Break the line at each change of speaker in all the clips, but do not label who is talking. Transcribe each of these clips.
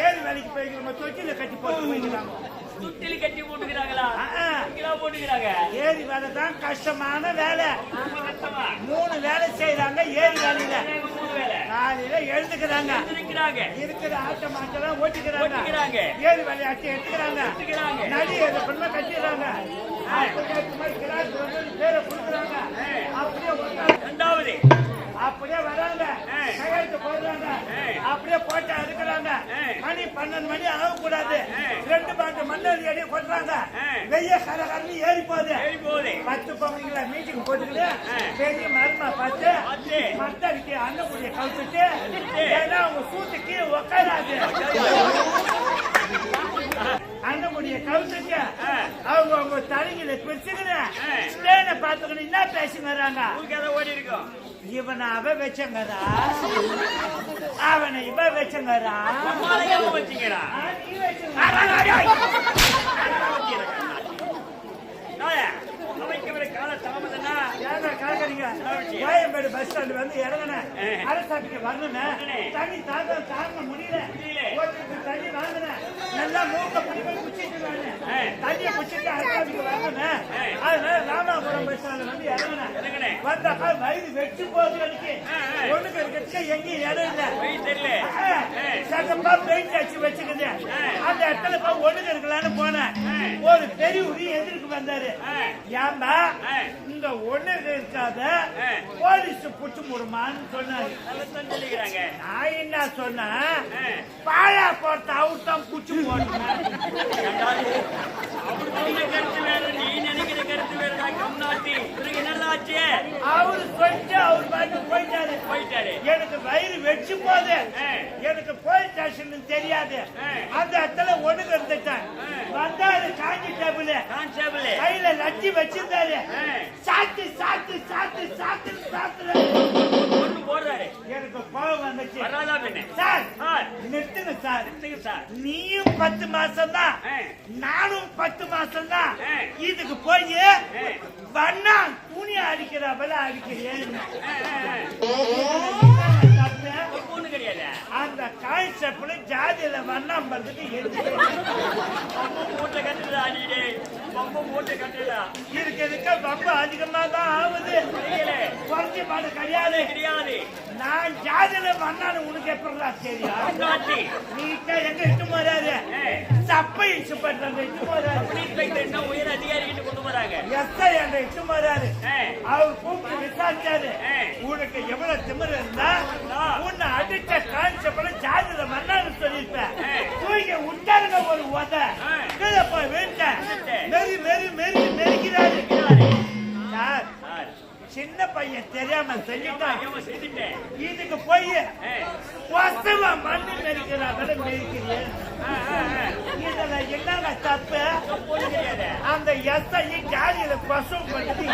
ஏறி வேலைக்கு போய்க்கிறோம் தொட்டில கட்டி போட்டு போய்க்கிறாங்க
துட்டில் கட்டி போட்டுக்கிறாங்களா போட்டுக்கிறாங்க
ஏரி வேலை தான் கஷ்டமான வேலை மூணு வேலை செய்யறாங்க ஏரி வேலையில காலையில எழுந்துக்கிறாங்க இருக்கிற ஆட்ட மாட்டெல்லாம் ஓட்டிக்கிறாங்க. ஏரி விளையாட்டு எடுத்துக்கிறாங்க
எடுத்துக்கிறாங்க.
நடி எதை பண்ணா கட்டிடுறாங்க பேரை கொடுக்குறாங்க அப்படியே
ரெண்டாவது
அப்படியே வராங்க. கையெழுத்து போடுறாங்க. அப்படியே போட்டா இருக்கிறாங்க
ஆ.
மணி பன்னெண்டு மணி ஆகக்கூடாது
ஆ.
ரெண்டு பாட்டு மண்ணடி அடி கொட்டுறாங்க. வெய்ய கரகரன்னு ஏறி போகுது பத்து பொம்பளைங்கள மீட்டிங் போட்டுக்கிட்டு. பெரிய மருமா பார்த்து. மத்தடிக்கு அன்னக்குடிய கவுத்துட்டு. ஏன்னா அவங்க சூத்துக்கு உட்காராது அன்னக்குடிய கவுத்துட்டு
ஆ.
அவங்க அவங்க தலைகளை
ஆ.
ஸ்டேனை பார்த்துக்கணும் என்ன பேசுங்கிறாங்க
அதை ஓடி இருக்கும்
இவனை அவ வச்சங்கரா அவனை இவ வச்சங்கரா
மாலையாம வச்சீங்கடா?
கோயம்பேடு பஸ் ஸ்டாண்ட் வந்து இறங்குனேன். அரசாட்டுக்கு வரணுமே. தண்ணி தாங்க தாங்க முடியல. தண்ணி வாங்கினேன். நல்லா மூக்க நானு.
ஆ.
தண்ணியை குடிச்சிட்டு அரசாட்டுக்கு வரணுமே. அதனால ராமாபுரம் பஸ் ஸ்டாண்ட் வந்து இறங்குனேன். வந்தாக்கா வயிறு வெச்சு போகுது எனக்கு. ஒண்ணுக்கு இருக்கிறதுக்கு எங்கேயும் இடம் இல்ல. சகப்பா பெயிண்ட் அடிச்சு வச்சுக்குது.
ஆ.
அந்த இடத்துல போய் ஒண்ணுக்கு இருக்கலாம்னு போனேன். ஒரு பெரிய உரி எதிர்க்கு வந்தாரு. ஏம்பா. இந்த ஒண்ணு இருக்காத. போலீஸ் புடிச்சு முடுமான்னு சொன்னாரு நான் என்ன சொன்னேன்
ஆ.
பாயா போட்ட அவுட் தான் புடிச்சு போடணும்
அவர் சொன்ன ஆச்சு
அவரு சொல்லிட்டு அவர் பாட்டு போயிட்டாரு
போயிட்டாரு
எனக்கு வயிறு வெச்சு போகுது
ஆ.
எனக்கு போலீஸ் ஸ்டேஷன் தெரியாது. அந்த இடத்துல ஒண்ணுக்கு இருந்துட்டேன். வந்தாரு காஞ்சி டேபிள்.
கான்ஸ்டபிள்
கையில லட்சி வச்சிருந்தாரு. சாத்து சாத்து சாத்து சாத்து சாத்து.
ஒண்ணு போடுறாரு.
எனக்கு கோபம் வந்துச்சு.
வராதா பின்ன
சார் நிறுத்துங்க சார்.
நிறுத்துங்க சார்.
நீயும் பத்து மாசம் தான். நானும் பத்து மாசம் தான். இதுக்கு போய். வண்ணா துணி அடிக்கிறப்பல அடிக்கிறேன்.
ஆ, ஆ, ஆ.
அந்த கான்செப்ட்ல ஜாதியில வண்ணாம்பறதுக்கு எதுக்கு
பொம்மை மூட்டை கட்டுறா நீடே பொம்மை மூட்டை கட்டுறா
இதுக்கு இருக்க ரொம்ப அதிகமா தான் ஆகுது குறைஞ்சி பாடு கிடையாது.
கிடையாது.
நான் ஜாதியில வண்ணான்னு உனக்கு தெரியும்?
கம்நாட்டி
நீட்டா எங்க இட்டு போறாரு சப்பை பண்றாங்க இட்டு போறாரு
இன்ஸ்பெக்டர் என்ன உயர் அதிகாரி கிட்ட கொண்டு
எஸ்ஐ என்ற இட்டு. அவர் கூப்பிட்டு விசாரிச்சாரு. உனக்கு எவ்வளவு திமிரு இருந்தா. உன்னை அடிச்ச ஜாதியில வண்ணான்னு சொல்லியிருப்பேன்
ஆ.
தூக்கி விட்டாருங்க ஒரு உத
ஆ.
கீழே போய் வீட்டேன்
விழுந்துட்டேன்.
மெரி மெரி மெரி மெரிக்கிறாரு. சார் சின்ன பையன் தெரியாம செஞ்சுட்டான் இதுக்கு போய் மண்ணு மெரிக்கிறாங்கள மெரிக்கிறேன் என்னங்க தப்பு? அந்த எஸ்ஐ ஜாதியில கொசம் பண்ணி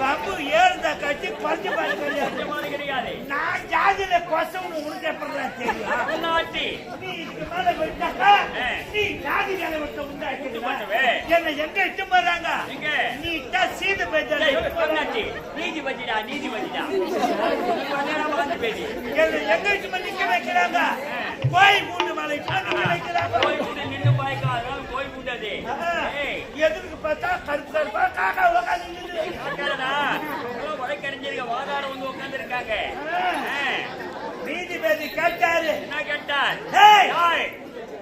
வம்பு ஏறுத கட்டி பஞ்சு
மாதிரி கிடையாது
நான் ஜாதியில கொசம்னு உனக்கு எப்படிடா தெரியும்? நீ இதுக்கு மேல விட்டாக்கா
ஆ.
நீ ஜாதி வேலை விட்டு. என்ன எங்க இட்டு போறாங்க? நீ தான் சீது
நீதி பத்திடா நீதி பத்திடா வந்து பேசி
என்ன எங்க இட்டு போய் நிக்க வைக்கிறாங்க? போய் மூணு மலை நிக்க வைக்கிறாங்க.
போய் விட்டு நின்னு பாய்க்கா அதனால போய் விட்டாது
ஆ.
ஏய்
எதுக்கு பார்த்தா கருப்பு கருப்பா காக்கா உக்காந்து நின்னுது.
உட்காருடா. எவ்வளவு வழக்கறிஞருங்க வாதாரம் வந்து உட்கார்ந்திருக்காங்க. ஆ.
நீதிபதி கேட்டாரு
என்ன கேட்டார்
ஏய்,
யார்?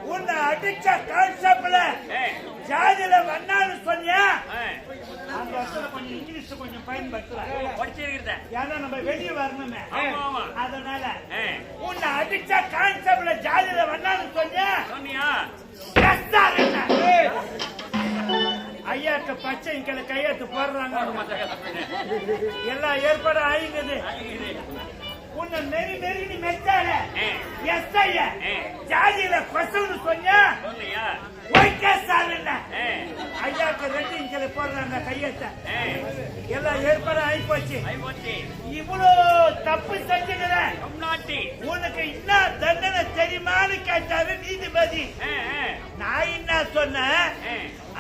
உன்னை அடிச்ச கான்செப்ட்ல
ஏய்,
ஜாதியில வந்தான்னு சொன்னியா
ஆ.
அந்த இடத்துல கொஞ்சம் இங்கிலீஷ் கொஞ்சம் பயன்படுத்தலாம்
படிச்சிருக்கிறத.
ஏன்னா நம்ம வெளியே வரணுமே
ஆமா, ஆமா.
அதனால
ஆ.
உன்னை அடிச்ச கான்செப்ட்ல ஜாதியில வந்தான்னு சொன்னியா
சொன்னியா?
ஐயாட்ட பச்சை இங்க கையெழுத்து போடுறாங்க
மத்த கதை பண்ணு.
எல்லா ஏற்பாடும் ஆயிங்குது. உன்னை நெறி நெறி நீ மெச்சால. எஸ் ஐயா. ஜாதியில கொசவுன்னு சொன்னியா ஒயிட்டா சாலுன்னா
ஆ,
ஐயாக்கு ரெண்டு இன்ச்சில் போடுறாங்க கையெழுத்த. எல்லாம் ஏற்பாடு ஆகி போச்சு. இவ்வளோ தப்பு செஞ்சுக்கிற. உனக்கு என்ன தண்டனை தெரியுமான்னு கேட்டாரு நீதிபதி. நான் என்ன சொன்னேன்.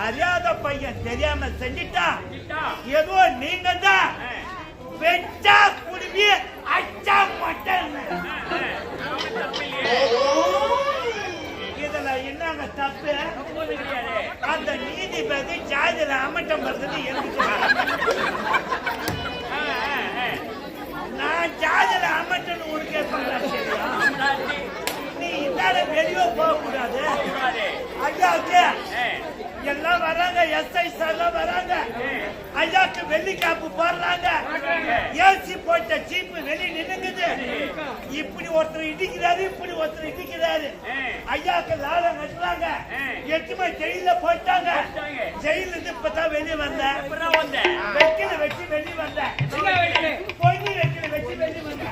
அறியாத பையன் தெரியாம செஞ்சிட்டான்
கிட்டா.
ஏதோ நீங்க தான் வெச்சா குடுமி அச்சா மட்டன்
ஆ, ஆ. ஒண்ணும் தப்பில்லையே.
இதுல என்னங்க தப்பு
தப்பு ஒண்ணும் கிடையாது.
அந்த நீதிபதி ஜாதியில வருதுன்னு எனக்கு நான் ஜாதியில அமட்டன்னு உனக்கு எப்படி நீ இந்தால வெளியே போக கூடாது ஐயாவுக்கு எல்லாம் வராங்க எஸ்ஐ எல்லாம் வராங்க. ஐயாக்கு வெள்ளி காப்பு போடுறாங்க. ஏசி போட்ட ஜீப் வெளியே நின்னுக்குது. இப்படி ஒருத்தர் இடிக்கிறாரு இப்படி ஒருத்தர் இடிக்கிறாரு. ஐயாக்கு லாலம் கட்டுறாங்க
ஆ.
எட்டு மணி ஜெயில போட்டாங்க. ஜெயில இருந்து இப்பதான் வெளியே வந்தேன்
எப்படிடா வந்த?
வெக்கில வச்சு வெளியே வந்தேன்? பொண்ணு வெக்கில வச்சு வெளியே வந்தேன்